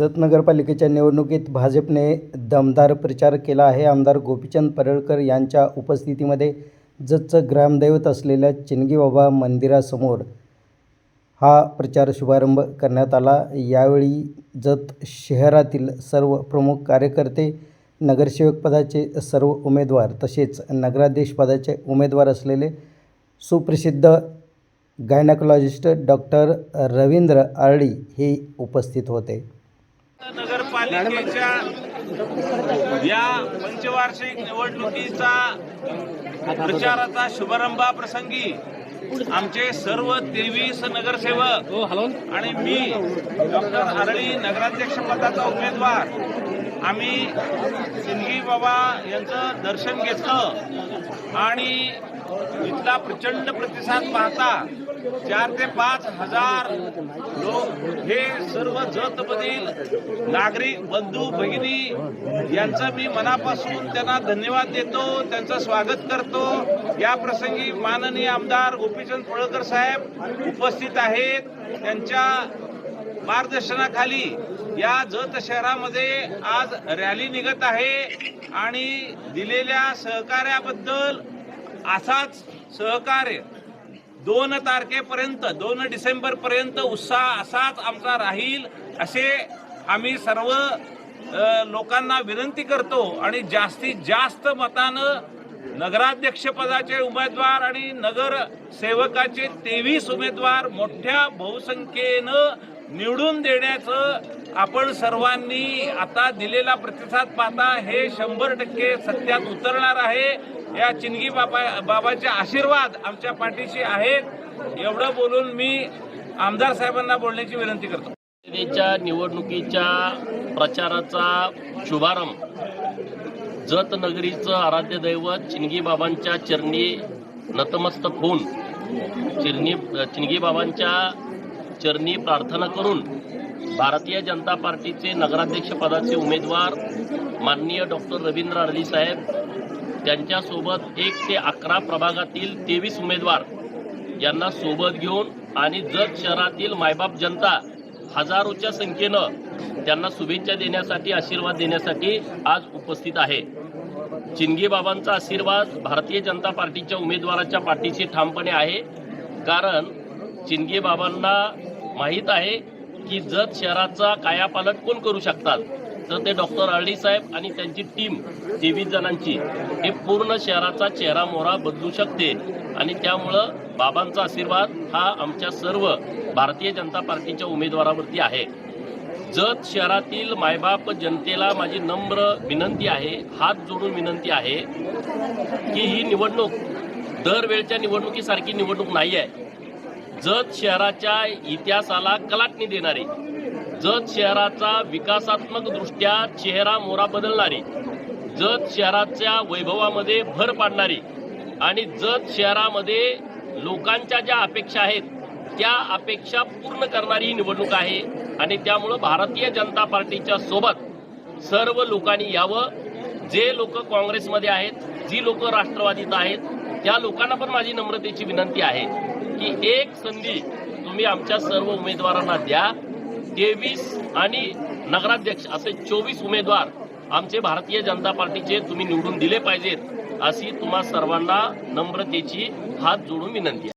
जत नगरपालिकेच्या निवडणुकीत भाजपने दमदार प्रचार केला आहे. आमदार गोपीचंद परळकर यांच्या उपस्थितीमध्ये जतचं ग्रामदैवत असलेल्या चिनगीबाबा मंदिरासमोर हा प्रचार शुभारंभ करण्यात आला. यावेळी जत शहरातील सर्व प्रमुख कार्यकर्ते नगरसेवक पदाचे सर्व उमेदवार तसेच नगराध्यक्ष पदाचे उमेदवार असलेले सुप्रसिद्ध गायनाकोलॉजिस्ट डॉक्टर रवींद्र आरडी हे उपस्थित होते. नगरपालिकेच्या या पंचवार्षिक निवडणुकीचा प्रचाराचा शुभारंभाप्रसंगी आमचे सर्व तेवीस नगरसेवक आणि मी डॉक्टर आरळी नगराध्यक्ष पदाचा उमेदवार. आम्ही सिंदगी बाबा यांचं दर्शन घेतलं आणि इथला प्रचंड प्रतिसाद पाहता चार ते पाच हजार लोक हे सर्व जतमधील नागरिक बंधू भगिनी यांचं मी मनापासून त्यांना धन्यवाद देतो त्यांचं स्वागत करतो. या प्रसंगी माननीय आमदार गोपीचंद पडळकर साहेब उपस्थित आहेत. त्यांच्या मार्गदर्शनाखाली या जत शहरामध्ये आज रॅली निघत आहे आणि दिलेल्या सहकार्याबद्दल असाच सहकार्य दोन तारखेपर्यंत दोन डिसेंबर पर्यंत उत्साह असाच आमचा राहील असे आम्ही सर्व लोकांना विनंती करतो आणि जास्तीत जास्त मतानं नगराध्यक्षपदाचे उमेदवार आणि नगर सेवकाचे तेवीस उमेदवार मोठ्या बहुसंख्येनं निवडून देण्याचं आपण सर्वांनी आता दिलेला प्रतिसाद पाहता. हे शंभर टक्के सत्यात उतरणार आहे. या चिनगी बाबा बाबाचे आशीर्वाद आमच्या पाठीशी आहेत. एवढं बोलून मी आमदार साहेबांना बोलण्याची विनंती करतो. निवडणुकीच्या प्रचाराचा शुभारंभ जत नगरीचं आराध्य दैवत चिनगी बाबांच्या चरणी नतमस्तक होऊन चिरणी चिनगी बाबांच्या चरणी प्रार्थना करून भारतीय जनता पार्टीचे नगराध्यक्ष पदाचे उमेदवार माननीय डॉक्टर रवींद्र आरली साहेब त्यांच्यासोबत एक ते अकरा प्रभागातील तेवीस उमेदवार यांना सोबत घेऊन आणि जत शहरातील मायबाप जनता हजारोच्या संख्येनं त्यांना शुभेच्छा देण्यासाठी आशीर्वाद देण्यासाठी आज उपस्थित आहे. चिंगी बाबांचा आशीर्वाद भारतीय जनता पार्टीच्या उमेदवाराच्या पाठीशी ठामपणे आहे. कारण चिंगी बाबांना माहीत आहे की जत शहराचा कायापालट कोण करू शकतात? तर ते डॉक्टर अर्डी साहेब आणि त्यांची टीम तेवीस जणांची. हे पूर्ण शहराचा चेहरा मोहरा बदलू शकते. आणि त्यामुळं बाबांचा आशीर्वाद हा आमच्या सर्व भारतीय जनता पार्टीच्या उमेदवारावरती आहे. जत शहरातील मायबाप जनतेला माझी नम्र विनंती आहे हात जोडून विनंती आहे की ही निवडणूक दरवेळच्या निवडणुकीसारखी निवडणूक नाही आहे. जत शहराच्या इतिहासाला कलाटणी देणारी जत शहराचा विकासात्मक दृष्ट्या चेहरा मोरा बदलणारी जत शहराच्या वैभवामध्ये भर पाडणारी आणि जत शहरामध्ये लोकांच्या ज्या अपेक्षा आहेत त्या अपेक्षा पूर्ण करणारी ही निवडणूक आहे. आणि त्यामुळं भारतीय जनता पार्टीच्या सोबत सर्व लोकांनी यावं. जे लोक काँग्रेसमध्ये आहेत जी लोक राष्ट्रवादीत आहेत त्या लोकांना पण माझी नम्रतेची विनंती आहे की एक संधी तुम्ही आमच्या सर्व उमेदवारांना द्या. तेवीस आणि नगराध्यक्ष असे चोवीस उमेदवार आमचे भारतीय जनता पार्टीचे तुम्ही निवडून दिले पाहिजेत अशी तुम्हा सर्वांना नम्रतेची हात जोडून विनंती आहे.